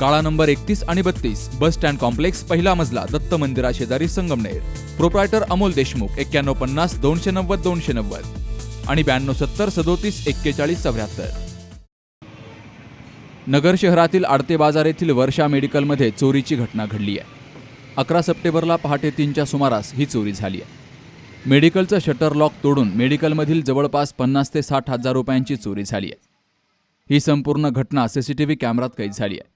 काळा नंबर एकतीस आणि बत्तीस बस स्टँड कॉम्प्लेक्स पहिला मजला दत्त मंदिरा शेजारी संगमनेर. प्रोप्रायटर अमोल देशमुख एक्क्याण्णव पन्नास दोनशे नव्वद दोनशे नव्वद. आणि ब्याण्णव सत्तर सदोतीस एक्केचाळीस चौऱ्याहत्तर. नगर शहरातील आडते बाजार येथील वर्षा मेडिकलमध्ये चोरीची घटना घडली आहे. अकरा सप्टेंबरला पहाटे तीनच्या सुमारास ही चोरी झाली आहे. मेडिकलचं शटर लॉक तोडून मेडिकलमधील जवळपास पन्नास ते साठ हजार रुपयांची चोरी झाली आहे. ही संपूर्ण घटना सीसीटीव्ही कॅमेरात कैद झाली आहे.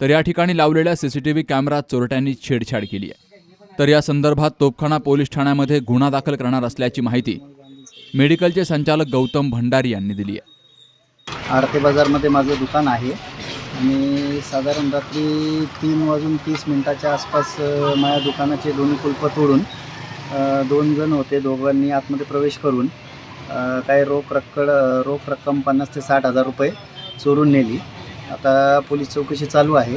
तर या ठिकाणी लावलेल्या सीसीटीव्ही कॅमेरात चोरट्यांनी छेडछाड केली आहे. तर या संदर्भात तोपखाना पोलीस ठाण्यामध्ये गुन्हा दाखल करणार असल्याची माहिती मेडिकलचे संचालक गौतम भंडारी यांनी दिली आहे. आरती बाजारमध्ये माझं दुकान आहे. आणि साधारण रात्री तीन वाजून तीस मिनटाच्या आसपास माझ्या दुकानाचे दोन्ही कुलप तोडून दोन जण होते दोघांनी आतमध्ये प्रवेश करून काही रोख रक्कड रोख रक्कम पन्नास ते साठ हजार रुपये चोरून नेली. आता पोलीस चौकशी चालू आहे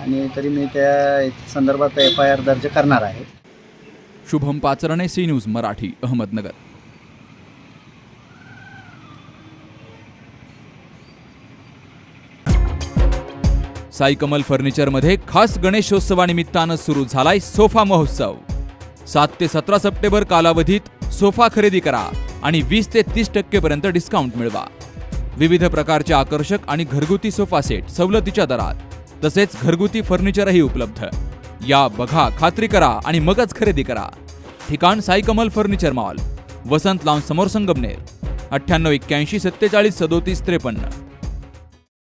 आणि तरी मी त्या संदर्भात एफ आय आर दर्ज करणार आहे. Shubham Pacharne C news Marathi Ahmednagar. Sai Kamal फर्निचरमध्ये खास गणेशोत्सवानिमित्तानं सुरू झालाय सोफा महोत्सव. सात ते सतरा सप्टेंबर कालावधीत सोफा खरेदी करा आणि वीस ते तीस टक्केपर्यंत डिस्काउंट मिळवा. विविध प्रकारचे आकर्षक आणि घरगुती सोफा सेट सवलतीच्या दरात. तसेच घरगुती फर्निचरही उपलब्ध. या बघा खात्री करा आणि मगच खरेदी करा. ठिकाण Sai Kamal furniture mall. Vasant lawn समोर संगमनेर. अठ्ठ्याण्णव एक्क्याऐंशी सत्तेचाळीस सदोतीस त्रेपन्न.